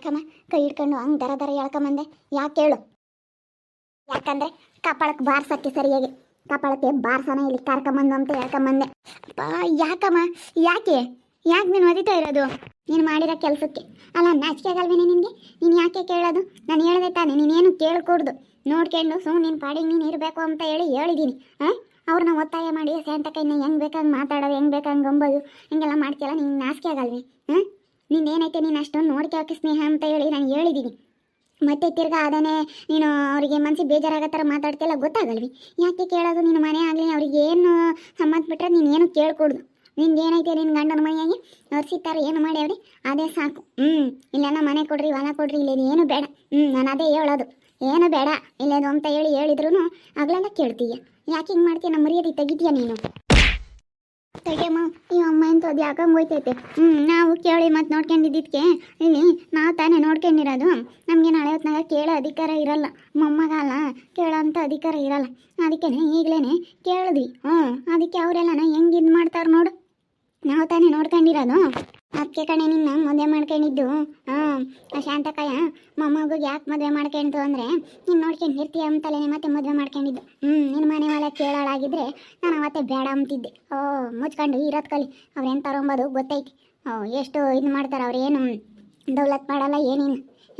ಯಾಕಮ್ಮ ಕೈ ಹಿಡ್ಕೊಂಡು ಹಂಗೆ ದರ ದರ ಹೇಳ್ಕೊಂಬಂದೆ ಯಾಕೆ ಹೇಳು ಯಾಕಂದ್ರೆ ಕಪಾಳಕ್ಕೆ ಬಾರ್ಸಕ್ಕೆ ಸರಿಯಾಗಿ, ಕಪಾಳಕ್ಕೆ ಬಾರ್ಸನ ಇಲ್ಲಿ ಕರ್ಕೊಂಬಂದು ಅಂತ ಹೇಳ್ಕೊಂಬಂದೆ ಅಪ್ಪ, ಯಾಕಮ್ಮ? ಯಾಕೆ? ಯಾಕೆ ನೀನು ಒದಿತಾ ಇರೋದು? ನೀನು ಮಾಡಿರೋ ಕೆಲಸಕ್ಕೆ. ಅಲ್ಲ, ನಾಚಿಕೆ ಆಗಲ್ವೇನೆ ನಿನಗೆ? ನೀನು ಯಾಕೆ ಕೇಳೋದು? ನಾನು ಹೇಳಿದೆ ತಾನೆ ನೀನೇನು ಕೇಳ್ಕೊಡ್ದು? ನೋಡ್ಕೊಂಡು ಸು ನಿನ್ನ ಪಾಡಿಗೆ ನೀನು ಇರಬೇಕು ಅಂತ ಹೇಳಿ ಹೇಳಿದ್ದೀನಿ ಹಾಂ ಅವ್ರನ್ನ ಒತ್ತಾಯ ಮಾಡಿ ಸ್ಯಾಂತ ಕೈನ ಹೆಂಗೆ ಬೇಕಂಗೆ ಮಾತಾಡೋದು, ಹೆಂಗೆ ಬೇಕಂಗೆ ಗಂಬೋದು, ಹಿಂಗೆಲ್ಲ ಮಾಡ್ತೀಯಲ್ಲ ನಿಂಗೆ ನಾಚಿಕೆ ಆಗಲ್ವೇ? ಹಾಂ ನಿಂದೇನೈತೆ ನೀನು ಅಷ್ಟೊಂದು ನೋಡ್ಕ್ಯಾಕೆ ಸ್ನೇಹ ಅಂತ ಹೇಳಿ ನಾನು ಹೇಳಿದ್ದೀನಿ ಮತ್ತೆ ತಿರ್ಗಾ ಅದನ್ನೇ ನೀನು ಅವರಿಗೆ ಮನಸ್ಸಿಗೆ ಬೇಜಾರಾಗೋ ಥರ ಮಾತಾಡ್ತಿಲ್ಲ ಗೊತ್ತಾಗಲ್ವಿ. ಯಾಕೆ ಕೇಳೋದು ನಿನ್ನ ಮನೆ ಆಗಲಿ ಅವ್ರಿಗೆ ಏನು ಸಂಬಂಧ ಬಿಟ್ಟರೆ ನೀನು ಏನು ಕೇಳ್ಕೊಡ್ದು. ನಿನ್ಗೆ ಏನೈತೆ ನಿನ್ನ ಗಂಡನ ಮನೆಯಾಗಿ ಅವ್ರು ಏನು ಮಾಡಿ ಅವ್ರಿ ಅದೇ ಸಾಕು. ಹ್ಞೂ ಇಲ್ಲೆಲ್ಲ ಮನೆ ಕೊಡ್ರಿ, ಹೊಲ ಕೊಡ್ರಿ, ಇಲ್ಲೇನು ಏನು ಬೇಡ. ಹ್ಞೂ ನಾನು ಅದೇ ಹೇಳೋದು. ಏನು ಬೇಡ ಇಲ್ಲೇದು ಅಂತ ಹೇಳಿ ಹೇಳಿದ್ರು ಆಗಲೆಲ್ಲ ಕೇಳ್ತೀಯ. ಯಾಕೆ ಹಿಂಗೆ ಮಾಡ್ತೀಯ? ನಮ್ಮ ಮರ್ಯಾದೆ ತೆಗಿತೀಯ ನೀನು? ತೆಗೆಯಮ್ಮ ಈ ಅಮ್ಮ ಹೋಯ್ತೈತೆ. ಹ್ಞೂ ನಾವು ಕೇಳಿ ಮತ್ತೆ ನೋಡ್ಕೊಂಡಿದ್ದಕ್ಕೆ ಇಲ್ಲಿ ನಾವು ತಾನೇ ನೋಡ್ಕೊಂಡಿರೋದು. ನಮಗೆ ನಾಳೆ ಹೊತ್ನಾಗ ಕೇಳೋ ಅಧಿಕಾರ ಇರಲ್ಲ. ಮೊಮ್ಮಗಲ್ಲ ಕೇಳೋ ಅಧಿಕಾರ ಇರಲ್ಲ. ಅದಕ್ಕೆ ಈಗಲೇ ಕೇಳಿದ್ವಿ. ಹ್ಞೂ ಅದಕ್ಕೆ ಅವರೆಲ್ಲನ ಹೆಂಗೆ ಇದು ಮಾಡ್ತಾರೆ ನೋಡು. ನಾವು ತಾನೇ ನೋಡ್ಕೊಂಡಿರೋದು. ಅದಕ್ಕೆ ಕಣೆ ನಿನ್ನ ಮದುವೆ ಮಾಡ್ಕೊಂಡಿದ್ದು. ಹಾಂ ಶಾಂತಕಾಯ ಮೊಮ್ಮಗಿಗೆ ಯಾಕೆ ಮದುವೆ ಮಾಡ್ಕೊಂಡು ಅಂದರೆ, ನೀನು ನೋಡ್ಕೊಂಡಿರ್ತೀಯ ಅಂತಲೇ ಮತ್ತೆ ಮದುವೆ ಮಾಡ್ಕೊಂಡಿದ್ದು. ಹ್ಞೂ ನಿನ್ನ ಮನೆ ಮೇಲೆ ಕೇಳೋಳಾಗಿದ್ದರೆ ನಾನು ಅವತ್ತೇ ಬೇಡ ಅಂತಿದ್ದೆ ಓ, ಮುಚ್ಕೊಂಡು ಇರೋದು ಕಲಿ. ಅವ್ರು ಏನು ತಗೊಂಬೋದು ಗೊತ್ತೈತಿ. ಓ, ಎಷ್ಟು ಇದು ಮಾಡ್ತಾರೆ ಅವ್ರು ಏನು? ದೌಲತ್ ಮಾಡಲ್ಲ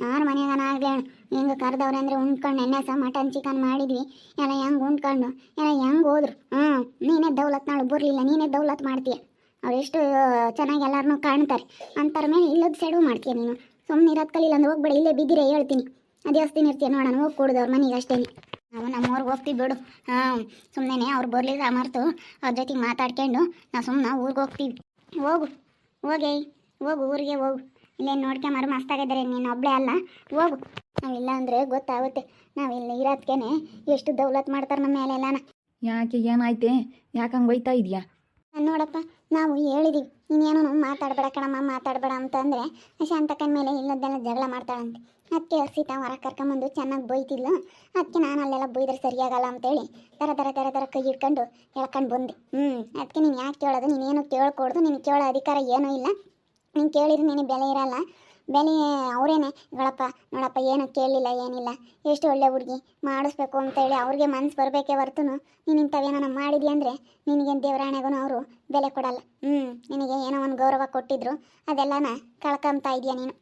ಯಾರ ಮನೆಯಾಗನ ಆಗಲಿ ಹೆಂಗೆ ಕರೆದವ್ರೆ ಅಂದರೆ ಉಂಡ್ಕೊಂಡು ಎಣ್ಣೆ ಸಹ ಮಟನ್, ಚಿಕನ್ ಮಾಡಿದ್ವಿ. ಎಲ್ಲ ಹೆಂಗೆ ಉಂಡ್ಕೊಂಡು ಎಲ್ಲ ಹೆಂಗೆ ಹೋದ್ರು? ಹ್ಞೂ ನೀನೇ ದೌಲತ್ ನಾಳು, ಬರಲಿಲ್ಲ. ನೀನೇ ದೌಲತ್ ಮಾಡ್ತೀಯ. ಅವ್ರು ಚೆನ್ನಾಗಿ ಎಲ್ಲರನ್ನೂ ಕಾಣ್ತಾರೆ. ಅಂತಾರ ಮೇಲೆ ಇಲ್ಲದ ಸೆಡು ಮಾಡ್ತೀಯ ನೀನು. ಸುಮ್ಮನೆ ಇರೋದು ಕಲಿಲ್ಲ ಅಂದ್ರೆ ಹೋಗ್ಬೇಡ, ಇಲ್ಲೇ ಬಿದ್ದಿರೇ ಹೇಳ್ತೀನಿ. ಅದೇ ದೇವಸ್ಥಾನ ಇರ್ತೀಯ ನೋಡೋಣ, ಹೋಗಿ ಕೊಡೋದು ಅವ್ರ ಮನೆಗೆ ಅಷ್ಟೇ ನಾವು ನಮ್ಮವ್ರಿಗೆ ಹೋಗ್ತೀವಿ ಬಿಡು. ಹಾಂ ಸುಮ್ಮನೆ ಅವ್ರು ಬರಲಿ ಮರ್ತು, ಅವ್ರ ಜೊತೆಗೆ ಮಾತಾಡ್ಕೊಂಡು ನಾವು ಸುಮ್ಮನೆ ಊರಿಗೆ ಹೋಗ್ತೀವಿ. ಹೋಗು, ಹೋಗೇ, ಹೋಗು ಊರಿಗೆ ಹೋಗು. ಇಲ್ಲೇನು ನೋಡ್ಕೊಂಬಾರು ಮಸ್ತಾಗಿದ್ದಾರೆ, ನೀನು ಒಬ್ಬಳೇ ಅಲ್ಲ. ಹೋಗು. ನಾವಿಲ್ಲ ಅಂದರೆ ಗೊತ್ತಾಗುತ್ತೆ. ನಾವು ಇಲ್ಲಿ ಇರೋದ್ಕೇನೆ ಎಷ್ಟು ದೌಲತ್ ಮಾಡ್ತಾರೆ ನಮ್ಮ ಮೇಲೆ ಮೇಲೆಲ್ಲನ. ಯಾಕೆ, ಏನಾಯ್ತೆ? ಯಾಕೆ ಹಂಗೆ ಹೋಯ್ತಾ ಇದೆಯಾ? ನೋಡಪ್ಪ, ನಾವು ಹೇಳಿದೀವಿ. ನೀನೇನೋ ಮಾತಾಡಬೇಡ ಕಣಮ್ಮ, ಮಾತಾಡಬೇಡ ಅಂತಂದರೆ ಶಾಂತಕ್ಕನ ಮೇಲೆ ಇಲ್ಲದೆಲ್ಲ ಜಗಳ ಮಾಡ್ತಾಳಂತೆ. ಅದಕ್ಕೆ ಸೀತಾ ಹೊರ ಕರ್ಕೊಂಬಂದು ಚೆನ್ನಾಗಿ ಬೈತಿಲ್ಲ ಅದಕ್ಕೆ ನಾನು ಅಲ್ಲೆಲ್ಲ ಬೈದ್ರೆ ಸರಿಯಾಗಲ್ಲ ಅಂತೇಳಿ ದರ ಥರ ಥರ ಥರ ಕೈ ಹಿಡ್ಕೊಂಡು ಹೇಳ್ಕೊಂಡು ಬಂದೆ. ಹ್ಞೂ ಅದಕ್ಕೆ ನೀನು ಯಾಕೆ ಕೇಳೋದು? ನೀನೇನು ಕೇಳ್ಕೊಡ್ದು? ನೀನು ಕೇಳೋ ಅಧಿಕಾರ ಏನೂ ಇಲ್ಲ. ನೀನು ಕೇಳಿದ್ರೆ ನಿನಗೆ ಬೆಲೆ ಇರಲ್ಲ. ಬೆಲೆ ಅವರೇನೆ. ಹೇಳಪ್ಪ ನೋಡಪ್ಪ, ಏನು ಕೇಳಲಿಲ್ಲ ಏನಿಲ್ಲ. ಎಷ್ಟು ಒಳ್ಳೆ ಹುಡುಗಿ. ಮಾಡಿಸ್ಬೇಕು ಅಂತ ಹೇಳಿ ಅವ್ರಿಗೆ ಮನ್ಸು ಬರಬೇಕೇ ಹೊರ್ತು ನೀನು ಇಂಥವೇನೋ ಮಾಡಿದ್ಯ ಅಂದರೆ ನಿನಗೇನು ದೇವರಾಣೆಗೂ ಅವರು ಬೆಲೆ ಕೊಡಲ್ಲ. ಹ್ಞೂ ನಿನಗೆ ಏನೋ ಒಂದು ಗೌರವ ಕೊಟ್ಟಿದ್ರು. ಅದೆಲ್ಲನ ಕಳ್ಕೊಂತ ಇದೆಯಾ ನೀನು.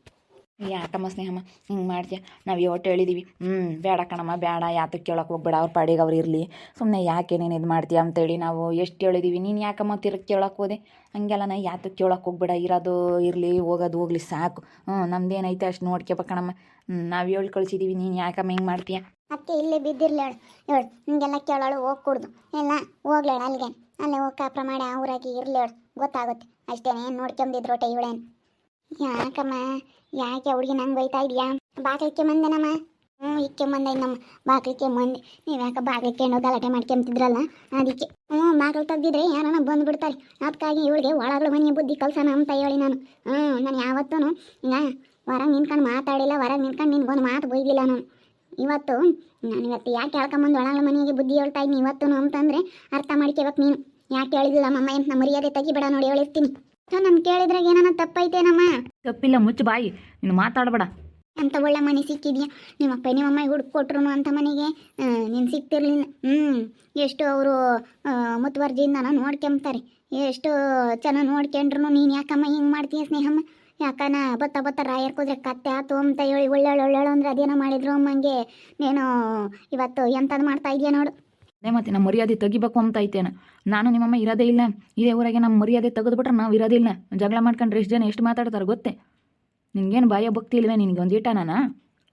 ಯಾಕಮ್ಮ ಸ್ನೇಹಮ್ಮ? ಹಿಂಗೆ ಮಾಡ್ತೀಯ? ನಾವು ಇವತ್ತು ಹೇಳಿದ್ದೀವಿ ಹ್ಞೂ ಬೇಡ ಕಣಮ್ಮ, ಬೇಡ ಯಾತಕ್ಕೆ ಕೇಳೋಕೆ ಹೋಗ್ಬೇಡ, ಅವ್ರ ಪಾಡಿಗೆ ಅವ್ರು ಇರಲಿ. ಸುಮ್ಮನೆ ಯಾಕೆ ನೀನು ಇದು ಮಾಡ್ತೀಯ ಅಂತೇಳಿ ನಾವು ಎಷ್ಟು ಹೇಳಿದ್ದೀವಿ ನೀನು ಯಾಕಮ್ಮ ತಿರುಗಿ ಕೇಳೋಕೆ ಹೋದೆ? ಹಂಗೆಲ್ಲ ನಾ ಯಾತಕ್ಕೆ ಕೇಳೋಕೆ ಹೋಗ್ಬೇಡ, ಇರೋದು ಇರಲಿ, ಹೋಗೋದು ಹೋಗ್ಲಿ ಸಾಕು. ಹ್ಞೂ ನಮ್ದೇನೈತೆ ಅಷ್ಟು ನೋಡ್ಕೋಬೇಕು ಕಣಮ್ಮ. ನಾವು ಹೇಳಿ ಕಳಿಸಿದ್ದೀವಿ ನೀನು ಯಾಕಮ್ಮ ಹಿಂಗೆ ಮಾಡ್ತೀಯ? ಅಕ್ಕ ಇಲ್ಲೇ ಬಿದ್ದಿರಲಿ ಹೇಳು ಹಿಂಗೆಲ್ಲ ಕೇಳೋಳು ಹೋಗಿ ಕುಡ್ದು ಎಲ್ಲ ಹೋಗ್ಲೇಳು ಅಲ್ಲಿಗೆ. ಅಲ್ಲಿ ಹೋಗಿ ಕಾಪ್ರ ಮಾಡಿ ಊರಾಗಿ ಇರ್ಲಿ ಹೇಳು. ಗೊತ್ತಾಗುತ್ತೆ. ಅಷ್ಟೇನೆ ನೋಡ್ಕೊಂಬಿದ್ರು ಒಟ್ಟೆ ಇವಳೇನು. ಯಾಕಮ್ಮ? ಯಾಕೆ ಅವ್ಳಿಗೆ ನಂಗೆ ಬೈತಾ ಇದೆಯಾ? ಬಾಗಿಲಿಕ್ಕೆ ಮಂದೆನಮ್ಮ ಹ್ಞೂ ಇಕ್ಕೆ ಮಂದೆ ನಮ್ಮ ಬಾಗಿಲಿಕ್ಕೆ ಮಂದೆ ನೀವು ಯಾಕೆ ಬಾಗಿಲಿಕ್ಕೆ ಏನೋ ಗಲಾಟೆ ಮಾಡ್ಕೊಂತಿದ್ರಲ್ಲ ಅದಕ್ಕೆ. ಹ್ಞೂ ಬಾಗಿಲು ತೆಗ್ದಿದ್ರೆ ಯಾರನ್ನ ಬಂದುಬಿಡ್ತಾರೆ. ಅದಕ್ಕಾಗಿ ಇವಳಿಗೆ ಒಳಗಳು ಮನೆಯ ಬುದ್ಧಿ ಕಲ್ಸೋಣ ಅಂತ ಹೇಳಿ ನಾನು. ಹ್ಞೂ ನಾನು ಯಾವತ್ತೂ ಈಗ ಹೊರ ನಿಂತ್ಕೊಂಡು ಮಾತಾಡಿಲ್ಲ ಹೊರ ನಿಂತ್ಕೊಂಡು ನಿನ್ಗೊಂದು ಮಾತು ಬೈದಿಲ್ಲ ನಾನು. ಇವತ್ತು ನಾನು ಇವತ್ತು ಯಾಕೆ ಹೇಳ್ಕೊಂಬಂದು ಒಳಗಳ ಮನೆಗೆ ಬುದ್ಧಿ ಹೇಳ್ತಾ ಇದ್ದೀನಿ ಇವತ್ತು ಅಂತಂದರೆ ಅರ್ಥ ಮಾಡ್ಕೋಬೇಕು ನೀನು. ಯಾಕೆ ಹೇಳಿದಿಲ್ಲ ಮಮ್ಮ, ಎಂತ ಮರ್ಯಾದೆ ತೆಗಿಬೇಡ ನೋಡಿ ಹೇಳಿರ್ತೀನಿ ನಾನು ಕೇಳಿದ್ರಾಗ ಏನಾನ ತಪ್ಪೈತೇನಮ್ಮ? ತಪ್ಪಿಲ್ಲ ಮುಚ್ಚ ಬಾಯಿ ನೀನು ಮಾತಾಡಬೇಡ. ಅಂತ ಒಳ್ಳೆ ಮನೆ ಸಿಕ್ಕಿದ್ಯಾ? ನಿಮ್ಮ ಅಪ್ಪ ನಿಮ್ಮ ಅಮ್ಮ ಹುಡುಕ್ ಕೊಟ್ರು ಅಂತ ಮನೆಗೆ? ನೀನು ಸಿಗ್ತಿರ್ಲಿಲ್ಲ ಹ್ಞೂ ಎಷ್ಟು ಅವರು ಮುತುವರ್ಜಿಯಿಂದ ನೋಡ್ಕೊಂಬ್ತಾರೆ. ಎಷ್ಟು ಚೆನ್ನಾಗಿ ನೋಡ್ಕೊಂಡ್ರು ನೀನು ಯಾಕಮ್ಮ ಹಿಂಗೆ ಮಾಡ್ತೀಯ ಸ್ನೇಹಮ್ಮ? ಯಾಕನ ಬತ್ತ ಬತ್ತ ರಾಯರ್ ಕುದ್ರೆ ಕತ್ತೆ ಆತು ಅಂತ ಹೇಳಿ ಒಳ್ಳೆ ಒಳ್ಳೆ ಅಂದ್ರೆ ಅದೇನೋ ಮಾಡಿದ್ರು ಅಮ್ಮಂಗೆ ನೀನು ಇವತ್ತು ಎಂಥದ್ದು ಮಾಡ್ತಾ ಇದೆಯಾ ನೋಡು. ಅದೇ ಮತ್ತೆ ನಮ್ಮ ಮರ್ಯಾದೆ ತೆಗಿಬೇಕು ಅಂತ ಐತೇನ? ನಾನು ನಿಮ್ಮಮ್ಮ ಇರೋದೇ ಇಲ್ಲ. ಇದೇ ಊರಾಗೆ ನಮ್ಮ ಮರ್ಯಾದೆ ತೆಗೆದ್ಬಿಟ್ರೆ ನಾವು ಇರೋದಿಲ್ಲ ಜಗಳ ಮಾಡ್ಕೊಂಡ್ರೆ ಎಷ್ಟು ಜನ ಎಷ್ಟು ಮಾತಾಡ್ತಾರೆ ಗೊತ್ತೇ? ನಿನ್ಗೇನು ಭಯ ಭಕ್ತಿ ಇಲ್ವೇ ನಿನಗೆ ಒಂದು ನಾನು?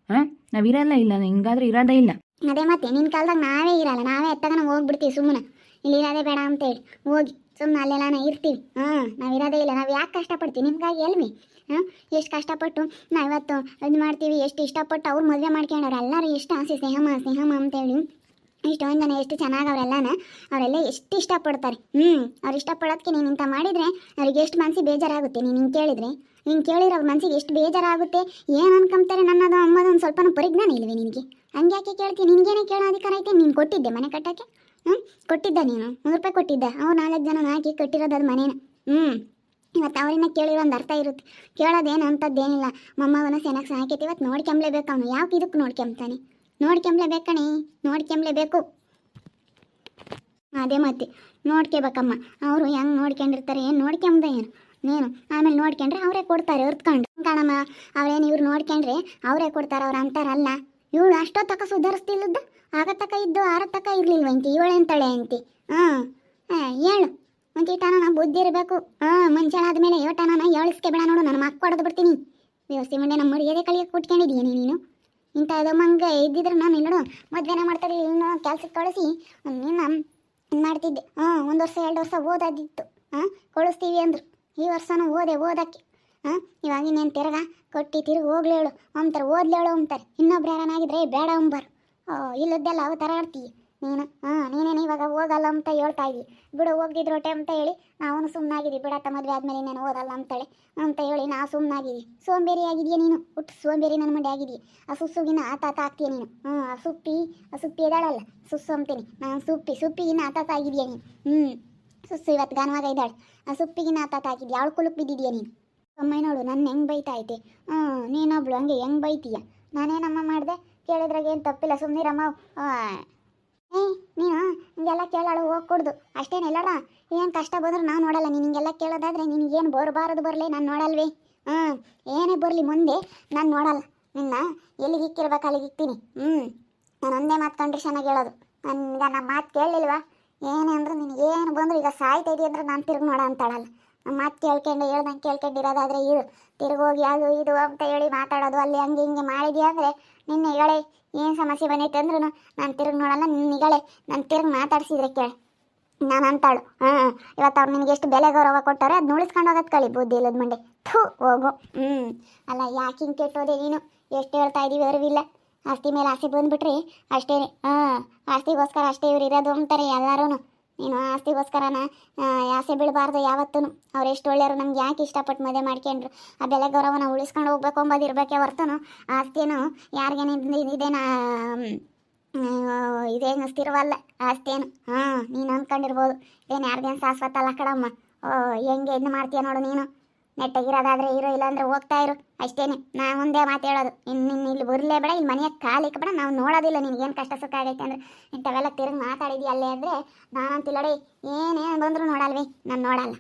ಹಾಂ? ನಾವು ಇರಲ್ಲ ಇಲ್ಲ, ಹಿಂಗಾದ್ರೆ ಇರೋದೇ ಇಲ್ಲ. ಅದೇ ಮತ್ತೆ ನಿನ್ನ ಕಾಲದಾಗ ನಾವೇ ಇರಲ್ಲ. ನಾವೇ ಎತ್ತಗನ ಹೋಗ್ಬಿಡ್ತೀವಿ ಸುಮ್ಮನೆ ಇಲ್ಲಿ ಇರೋದೇ ಬೇಡ ಅಂತೇಳಿ ಹೋಗಿ ಸುಮ್ಮನೆ ಅಲ್ಲೆಲ್ಲ ಇರ್ತೀವಿ. ಹಾಂ, ನಾವು ಇರೋದೇ ಇಲ್ಲ. ನಾವು ಯಾಕೆ ಕಷ್ಟಪಡ್ತೀವಿ? ನಿಮ್ಗಾಗಿ ಎಲ್ವಿ ಹಾಂ, ಎಷ್ಟು ಕಷ್ಟಪಟ್ಟು ನಾವು ಇವತ್ತು ಇದು ಮಾಡ್ತೀವಿ, ಎಷ್ಟು ಇಷ್ಟಪಟ್ಟು ಅವ್ರು ಮದುವೆ ಮಾಡ್ಕೊಂಡವ್ರು. ಎಲ್ಲರೂ ಇಷ್ಟ ಆಸೆ, ಸ್ನೇಹಮ್ಮ ಸ್ನೇಹಮ್ಮ ಅಂತೇಳಿ ಇಷ್ಟೊಂದು ಜನ ಎಷ್ಟು ಚೆನ್ನಾಗಿ ಅವರೆಲ್ಲನ ಅವರೆಲ್ಲ ಎಷ್ಟು ಇಷ್ಟಪಡ್ತಾರೆ. ಹ್ಞೂ ಅವ್ರು ಇಷ್ಟಪಡೋದಕ್ಕೆ ನೀನು ಇಂಥ ಮಾಡಿದರೆ ಅವ್ರಿಗೆ ಎಷ್ಟು ಮನಸ್ಸಿಗೆ ಬೇಜಾರಾಗುತ್ತೆ. ನೀನು ಹಿಂಗೆ ಕೇಳಿದರೆ. ಹಿಂಗೆ ಕೇಳಿದ್ರೆ ಅವ್ರ ಮನಸ್ಸಿಗೆ ಎಷ್ಟು ಬೇಜಾರಾಗುತ್ತೆ. ಏನು ಅನ್ಕೊಂತಾರೆ ನನ್ನದು, ಅಮ್ಮದು ಒಂದು ಸ್ವಲ್ಪನೂ ಪರಿಜ್ಞಾನ ಇಲ್ವೇ ನಿನಗೆ? ಹಂಗೆ ಯಾಕೆ ಕೇಳ್ತೀನಿ ನಿನಗೇನೆ ಕೇಳೋ ಅಧಿಕಾರ ಐತೆ? ನೀನು ಕೊಟ್ಟಿದ್ದೆ ಮನೆ ಕಟ್ಟೋಕ್ಕೆ? ಹ್ಞೂ ಕೊಟ್ಟಿದ್ದೆ ನೀನು? ನೂರು ರೂಪಾಯಿ ಕೊಟ್ಟಿದ್ದೆ. ಅವ್ರು ನಾಲ್ಕು ಜನ ಹಾಕಿ ಕಟ್ಟಿರೋದು ಅದು ಮನೇನ. ಹ್ಞೂ ಇವತ್ತು ಅವರನ್ನ ಕೇಳಿರೋ ಒಂದು ಅರ್ಥ ಇರುತ್ತೆ. ಕೇಳೋದೇನು ಅಂಥದ್ದೇನಿಲ್ಲ ಮೊಮ್ಮವನ ಸೆನಕ್ ಸಾಕೈತಿ ಇವತ್ತು ನೋಡ್ಕೊಂಬ್ಲೇಬೇಕು ಅವನು. ಯಾವ ಇದಕ್ಕೆ ನೋಡ್ಕೊಂತಾನೆ ನೋಡ್ಕೊಂಬ್ಲೇಬೇಕು ಕಣಿ ನೋಡ್ಕೊಂಬ್ಲೇಬೇಕು. ಅದೇ ಮತ್ತೆ ನೋಡ್ಕೋಬೇಕಮ್ಮ. ಅವರು ಹೆಂಗೆ ನೋಡ್ಕೊಂಡಿರ್ತಾರೆ, ಏನು ನೋಡ್ಕೊಂಬ ಏನು? ನೀನು ಆಮೇಲೆ ನೋಡ್ಕೊಂಡ್ರೆ ಅವರೇ ಕೊಡ್ತಾರೆ ಹೊರ್ತ್ಕೊಂಡು ಕಾಣಮ್ಮ, ಅವ್ರೇನು ಇವ್ರು ನೋಡ್ಕೊಂಡ್ರೆ ಅವರೇ ಕೊಡ್ತಾರೆ, ಅವ್ರು ಅಂತಾರಲ್ಲ. ಇವಳು ಅಷ್ಟೋ ಅಷ್ಟೊತ್ತಕ ಆಗ ತಕ ಇದ್ದು ಆರತ್ತಕ ಇರ್ಲಿಲ್ವಂತಿ ಇವಳೆಂತಾಳೆ ಅಂತಿ ಹಾಂ ಹೇಳು. ನಾ ಬುದ್ಧಿ ಇರಬೇಕು. ಹಾಂ ಮುಂಚೆಳೆ ಆದಮೇಲೆ ಯೋಟನ ಏಳಿಸ್ಕೆ ಬೇಡ ನೋಡು, ನಾನು ಮಕ್ಕ ಕೊಡೋದು ಬಿಡ್ತೀನಿ. ವ್ಯವಸ್ಥೆ ಮುಂದೆ ನಮ್ಮ ಮರ್ಯಾದೆ ಕಳಿಯೋಕೆ ಕುಟ್ಕೊಂಡಿದೀಯ ನೀನು? ಇಂಥದ್ದು ಮಂಗ ಇದ್ದಿದ್ರೆ ನಾನು ನೋಡು ಮದುವೆನ ಮಾಡ್ತಾರೆ ಇನ್ನು ಕೆಲ್ಸಕ್ಕೆ ಕಳಿಸಿ ಮಾಡ್ತಿದ್ದೆ. ಹಾಂ, ಒಂದು ವರ್ಷ, ಎರಡು ವರ್ಷ ಓದೋದಿತ್ತು. ಹಾಂ, ಕಳಿಸ್ತೀವಿ ಅಂದರು. ಈ ವರ್ಷನೂ ಓದೆ, ಓದಕ್ಕೆ. ಹಾಂ, ಇವಾಗ ಇನ್ನೇನು ತಿರ್ಗ ಕೊಟ್ಟು ತಿರುಗಿ ಹೋಗ್ಲೇಳು ಅಂತಾರೆ ಓದ್ಲೇಳು ಅಂತಾರೆ. ಇನ್ನೊಬ್ರು ಯಾರನ್ನಾಗಿದ್ರೆ ಬೇಡ ಅಂಬಾರು. ಇಲ್ಲದ್ದೆಲ್ಲ ಅವು ಥರ ಆಡ್ತೀಯ ನೀನು, ಹಾಂ, ನೀನೇನು ಇವಾಗ ಹೋಗಲ್ಲ ಅಂತ ಹೇಳ್ತಾ ಬಿಡ ಬಿಡು ಹೋಗ್ದಿದ್ರೋಟೆ ಅಂತ ಹೇಳಿ ನಾವು ಸುಮ್ಮನಾಗಿದ್ದೀವಿ ಬಿಡತ್ತ ಮದುವೆ ಆದಮೇಲೆ ನಾನು ಓದಲ್ಲ ಅಂತಾಳೆ ಅಂತ ಹೇಳಿ ನಾ ಸುಮ್ಮನಾಗಿದ್ವಿ ಸೋಂಬೇರಿ ಆಗಿದೆಯಾ ನೀನು? ಹುಟ್ಟು ಸೋಂಬೇರಿ ನನ್ನ ಮಂಡೆ ಆಗಿದೆಯಾ? ಆ ಸುಸ್ಸುಗಿನ ಆತಾತ ಆಗ್ತೀಯ ನೀನು? ಹ್ಞೂ, ಆ ಸುಪ್ಪಿ ಆ ಸುಪ್ಪಿ ಇದ್ದಾಳಲ್ಲ ಸುಸ್ಸು ಅಂತೀನಿ. ನಾನು ಸುಪ್ಪಿ ಸುಪ್ಪಿಗಿನ ಆತಾತ ಆಗಿದೆಯಾ ನೀನು? ಹ್ಞೂ, ಸುಸ್ಸು ಇವತ್ತು ಗಾನವಾಗ ಇದ್ದಾಳೆ. ಆ ಸುಪ್ಪಿಗಿನ ಆತಾತ ಆಗಿದ್ಯಾ? ಅವಳು ಕುಲುಕ್ ಬಿದ್ದಿದ್ಯಾ ನೀನು? ಅಮ್ಮ ನೋಡು ನನ್ನ ಹೆಂಗೆ ಬೈತಾ ಐತೆ ಹ್ಞೂ, ನೀನೊಬ್ಳು ಹಂಗೆ ಹೆಂಗೆ ಬೈತೀಯ? ನಾನೇನಮ್ಮ ಮಾಡಿದೆ? ಕೇಳಿದ್ರಾಗ ಏನು ತಪ್ಪಿಲ್ಲ ಸುಮ್ಮನಿರಮ್ಮ ಏ ನೀನು? ಹಿಂಗೆಲ್ಲ ಕೇಳಾಳು ಹೋಗ್ಕೊಡ್ದು ಅಷ್ಟೇನು ಅಷ್ಟೇನೆಲ್ಲಡ ಏನು ಕಷ್ಟ ಬಂದ್ರೆ ನಾನು ನೋಡಲ್ಲ. ನೀನು ಹಿಂಗೆಲ್ಲ ಕೇಳೋದಾದ್ರೆ ನಿನಗೇನು ಬರಬಾರದು ಬರಲಿ? ನಾನು ನೋಡಲ್ವೇ? ಹ್ಞೂ ಏನೇ ಬರಲಿ ಮುಂದೆ, ನಾನು ನೋಡಲ್ಲ. ನಿನ್ನ ಎಲ್ಲಿಗೆ ಇಕ್ಕಿರ್ಬೇಕು ಅಲ್ಲಿಗೆ ಇಕ್ತೀನಿ. ಹ್ಞೂ ನಾನು ಒಂದೇ ಮಾತು ಕಂಡೀಷನಾಗಿ ಹೇಳೋದು. ನನಗೆ ನಮ್ಮ ಮಾತು ಕೇಳಲಿಲ್ವಾ? ಏನೇ ಅಂದ್ರೆ ನಿನಗೇನು ಬಂದ್ರು ಈಗ ಸಾಯ್ತಾ ಇದೆಯಂದ್ರೆ ನಾನು ತಿರುಗಿ ನೋಡ ಅಂತಾಳಲ್ಲ. ಮಾತು ಕೇಳ್ಕೊಂಡು ಹೇಳ್ದಂಗೆ ಕೇಳ್ಕೊಂಡಿರೋದಾದ್ರೆ ಇದು ತಿರುಗೋಗಿ ಅದು ಇದು ಅಂತ ಹೇಳಿ ಮಾತಾಡೋದು. ಅಲ್ಲಿ ಹಂಗೆ ಹಿಂಗೆ ಮಾಡಿದ್ಯಾ ಅಂದರೆ ನಿನ್ನ ಹೇಳಿ ಏನು ಸಮಸ್ಯೆ ಬಂದೈತೆ ಅಂದ್ರೂ ನಾನು ತಿರ್ಗಿ ನೋಡಲ್ಲ ನಿನ್ನಿಗಳೇ ನಾನು ತಿರುಗಿ ಮಾತಾಡ್ಸಿದ್ರೆ ಕೇಳಿ. ನಾನು ಅಂತಾಳು. ಹಾಂ ಇವತ್ತು ಅವ್ರು ನಿನಗೆ ಎಷ್ಟು ಬೆಲೆ ಗೌರವ ಕೊಟ್ಟಾರೆ ಅದು ಉಳಿಸ್ಕೊಂಡು ಹೋಗೋದು ಕಳಿ ಬುದ್ಧಿ ಇಲ್ಲದ ಮಂಡೆ ಥೂ, ಹೋಗು. ಹ್ಞೂ ಅಲ್ಲ, ಯಾಕೆ ಹಿಂಗೆ ಕೆಟ್ಟೋದೆ ನೀನು? ಎಷ್ಟು ಹೇಳ್ತಾ ಇದ್ದೀವಿ ಅರಿವಿಲ್ಲ ಆಸ್ತಿ ಮೇಲೆ ಆಸೆ ಬಂದುಬಿಟ್ರಿ ಅಷ್ಟೇ ಹಾಂ, ಆಸ್ತಿಗೋಸ್ಕರ ಅಷ್ಟೇ ಇವ್ರು ಇರೋದು ಅಂತಾರೆ ಎಲ್ಲರೂ ನೀನು ಆಸ್ತಿಗೋಸ್ಕರನ ಆಸೆ ಬೀಳಬಾರ್ದು ಯಾವತ್ತೂ ಅವ್ರು ಎಷ್ಟು ಒಳ್ಳೆಯವರು ನಮ್ಗೆ ಯಾಕೆ ಇಷ್ಟಪಟ್ಟು ಮದುವೆ ಮಾಡ್ಕೊಂಡ್ರು? ಆ ಬೆಲೆ ಗೌರವನ ಉಳಿಸ್ಕೊಂಡು ಹೋಗ್ಬೇಕು ಅಂಬೋದು ಇರಬೇಕೆ ಹೊರ್ತನು. ಆಸ್ತಿಯನ್ನು ಯಾರಿಗೇನು ಇದೇನ ಇದೇನು ಸ್ಥಿರವಲ್ಲ ಆಸ್ತಿಯೇನು? ಹಾಂ, ನೀನು ಅಂದ್ಕೊಂಡಿರ್ಬೋದು ಏನು ಯಾರಿಗೇನು ಶಾಶ್ವತ ಅಲ್ಲ ಕಡಮ್ಮ ಓ, ಹೆಂಗೆ ಇದನ್ನ ಮಾಡ್ತೀಯ ನೋಡು ನೀನು. ನೆಟ್ಟಗಿರೋದಾದರೆ ಇರೋ, ಇಲ್ಲಾಂದ್ರೆ ಹೋಗ್ತಾ ಇರು. ಅಷ್ಟೇನೆ. ನಾ ಒಂದೇ ಮಾತು ಹೇಳೋದು. ಇನ್ನು ನಿನ್ನ ಇಲ್ಲಿ ಬರಲೇ ಬೇಡ ಇಲ್ಲಿ ಮನೆಯ ಕಾಲು ಬೇಡ ನಾವು ನೋಡೋದಿಲ್ಲ ನಿನಗೇನು ಕಷ್ಟ ಸುಖ ಆಗೈತೆ ಅಂದ್ರೆ. ಇಂಥವೆಲ್ಲ ತಿರುಗಿ ಮಾತಾಡಿದ್ಯ ಅಲ್ಲೇ ಅಂದರೆ ನಾನಂತಿಲ್ಲಡಿ ಏನೇನು ಬಂದರೂ ನೋಡಲ್ವಿ? ನಾನು ನೋಡಲ್ಲ.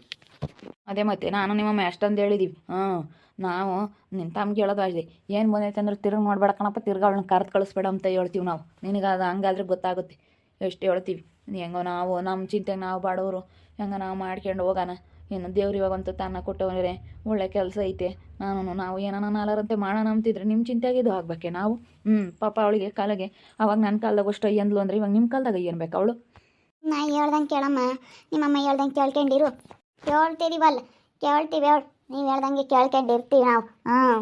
ಅದೇ ಮತ್ತೆ ನಾನು ನಿಮ್ಮಮ್ಮ ಅಷ್ಟೊಂದು ಹೇಳಿದೀವಿ. ಹಾಂ, ನಾವು ನಿನ್ನ ತಮ್ಗೆ ಹೇಳೋದು ಅಷ್ಟೇ. ಏನು ಬಂದೈತೆ ಅಂದ್ರೆ ತಿರುಗಿ ನೋಡ್ಬೇಡ ಕಣಪ್ಪ, ತಿರ್ಗಿ ಅವಳನ್ನ ಕರೆದು ಕಳಿಸ್ಬೇಡ ಅಂತ ಹೇಳ್ತೀವಿ ನಾವು. ನಿನಗೆ ಅದು ಹಂಗಾದ್ರೆ ಗೊತ್ತಾಗುತ್ತೆ. ಎಷ್ಟು ಹೇಳ್ತೀವಿ. ಹೆಂಗೋ ನಾವು ನಮ್ಮ ಚಿಂತೆಗೆ ನಾವು ಬಾಡೋರು ಹೆಂಗೋ ನಾವು ಮಾಡ್ಕೊಂಡು ಹೋಗೋಣ. ಇನ್ನು ದೇವ್ರು ಇವಾಗಂತೂ ತನ್ನ ಕೊಟ್ಟವರೇ ಒಳ್ಳೆ ಕೆಲಸ ಐತೆ. ನಾನು ನಾವು ಏನಾನ ನಾಲ್ಕರಂತೆ ಮಾಡೋಣ ಅಂತಿದ್ರೆ ನಿಮ್ಮ ಚಿಂತೆಯಾಗಿದ್ದು ಆಗ್ಬೇಕೆ? ನಾವು, ಹ್ಮ್, ಪಾಪ ಅವಳಿಗೆ ಕಾಲಿಗೆ, ಅವಾಗ ನನ್ನ ಕಾಲದಾಗ ಅಷ್ಟು ಅಯ್ಯಂದ್ಲು ಅಂದ್ರೆ ಇವಾಗ ನಿಮ್ಮ ಕಾಲ್ದಾಗ ಬೇಕು ಅವಳು? ನಾ ಹೇಳ್ದಂಗೆ ಕೇಳಮ್ಮ, ನಿಮ್ಮಮ್ಮ ಹೇಳ್ದಂಗೆ ಕೇಳ್ಕೊಂಡಿರು. ಕೇಳ್ತಿದೀವಲ್ಲ ಕೇಳ್ತೀವಿ ಹೇಳು ನೀವು ಹೇಳ್ದಂಗೆ ಕೇಳ್ಕೊಂಡಿರ್ತೀವಿ ನಾವು ಹಾಂ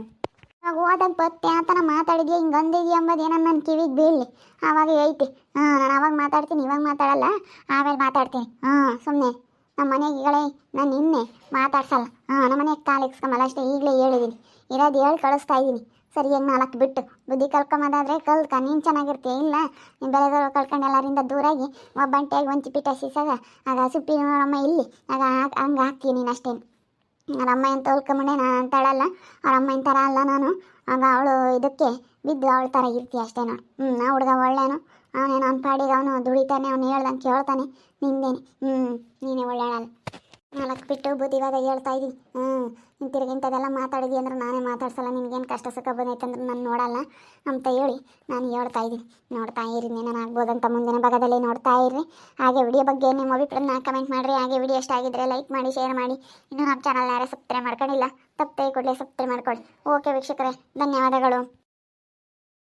ಇವಾಗ ಓದಕ್ಕೆ ಪತ್ತೆ ಅಂತ ನಾ ಮಾತಾಡಿದ್ಯಾ, ಹಿಂಗೆ ಅಂದಿದ್ಯಾ ಏನೋ ನನ್ನ ಕಿವಿಗೆ ಬೀಳಲಿ. ಆವಾಗ ಐತಿ. ಹಾಂ ನಾನು ಅವಾಗ ಮಾತಾಡ್ತೀನಿ, ಇವಾಗ ಮಾತಾಡಲ್ಲ, ಆಮೇಲೆ ಮಾತಾಡ್ತೀನಿ. ಹಾಂ ಸುಮ್ಮನೆ ನಮ್ಮ ಮನೆಗಳೇ ನಾನು ನಿನ್ನೆ ಮಾತಾಡ್ಸಲ್ಲ. ಹಾಂ, ನಮ್ಮ ಮನೆಗೆ ಕಾಲು ಇಕ್ಸ್ಕೊಂಬಲ್ಲ ಅಷ್ಟೇ ಈಗಲೇ ಹೇಳಿದ್ದೀನಿ ಇರೋದು ಹೇಳಿ ಕಳಿಸ್ತಾ ಇದ್ದೀನಿ ಸರಿಯಾಗಿ ನಾಲ್ಕು ಬಿಟ್ಟು. ಬುದ್ಧಿ ಕಲ್ಕೊಂಬೋದಾದ್ರೆ ಕಲ್ಕ ನೀನು ಚೆನ್ನಾಗಿರ್ತೀಯ? ಇಲ್ಲ. ನೀನು ಬೆಳೆದವರು ಕಳ್ಕೊಂಡು ಎಲ್ಲರಿಂದ ದೂರಾಗಿ ಒಬ್ಬಂಟೆಯಾಗಿ ಒಂದು ಚಿಪಿಟ ಸಿಸಾಗ. ಆಗ ಸುಪ್ಪಿ ಅಮ್ಮ ಇಲ್ಲಿ. ಆಗ ಹಂಗೆ ಹಾಕ್ತೀನಿ ನೀನು ಅಷ್ಟೇ ಅವ್ರ ಅಮ್ಮ ಉಳ್ಕೊಂಬಂಡೆ ನಾನು ಅಂತಾಳಲ್ಲ ಅವ್ರ ಅಮ್ಮ ಥರ ಅಲ್ಲ ನಾನು. ಆಗ ಅವಳು ಇದಕ್ಕೆ ಬಿದ್ದು ಅವಳ ಥರ ಇರ್ತೀಯ ಅಷ್ಟೇ ನಾನು ಹ್ಞೂ ಆ ಹುಡುಗ ಒಳ್ಳೆನು. ಅವನೇನು ಅವ್ನ ಅವನು ದುಡಿತಾನೆ, ಅವನು ಹೇಳ್ದಂಗೆ ಕೇಳ್ತಾನೆ. ನಿಂದೇನೆ. ಹ್ಞೂ ನೀನೇ ಒಳ್ಳೆಯಳಲ್ಲ ನಾಲ್ಕು ಬಿಟ್ಟು ಬುದ್ಧಿವಾದ ಹೇಳ್ತಾ ಇದ್ದೀನಿ ಹ್ಞೂ ನೀನು ತಿರುಗಿ ಇಂಥದ್ದೆಲ್ಲ ಮಾತಾಡಿದಿ ಅಂದ್ರೆ ನಾನೇ ಮಾತಾಡ್ಸಲ್ಲ. ನಿನಗೇನು ಕಷ್ಟ ಸುಖ ಬಂದೈತೆ ಅಂದ್ರೆ ನಾನು ನೋಡಲ್ಲ. ಅಂತ ಹೇಳಿ ನಾನು ಹೇಳ್ತಾ ಇದ್ದೀನಿ ನೋಡ್ತಾ ಇರಿ, ನಾನು ಆಗ್ಬೋದಂತ ಮುಂದಿನ ಭಾಗದಲ್ಲಿ ನೋಡ್ತಾ ಇರ್ರಿ. ಹಾಗೆ ವಿಡಿಯೋ ಬಗ್ಗೆ ನಿಮ್ಮ ಅಭಿಪ್ರಾಯನ ಕಮೆಂಟ್ ಮಾಡಿರಿ. ಹಾಗೆ ವಿಡಿಯೋ ಇಷ್ಟ ಆಗಿದ್ರೆ ಲೈಕ್ ಮಾಡಿ ಶೇರ್ ಮಾಡಿ. ಇನ್ನೂ ನಮ್ಮ ಚಾನಲ್ ಯಾರೇ ಸಬ್ಸ್ಕ್ರೈಬ್ ಮಾಡ್ಕೊಂಡಿಲ್ಲ, ತಪ್ಪೇ ಕೊಡ್ಲೇ ಸಬ್ಸ್ಕ್ರೈಬ್ ಮಾಡ್ಕೊಳ್ಳಿ. ಓಕೆ ವೀಕ್ಷಕರೇ, ಧನ್ಯವಾದಗಳು.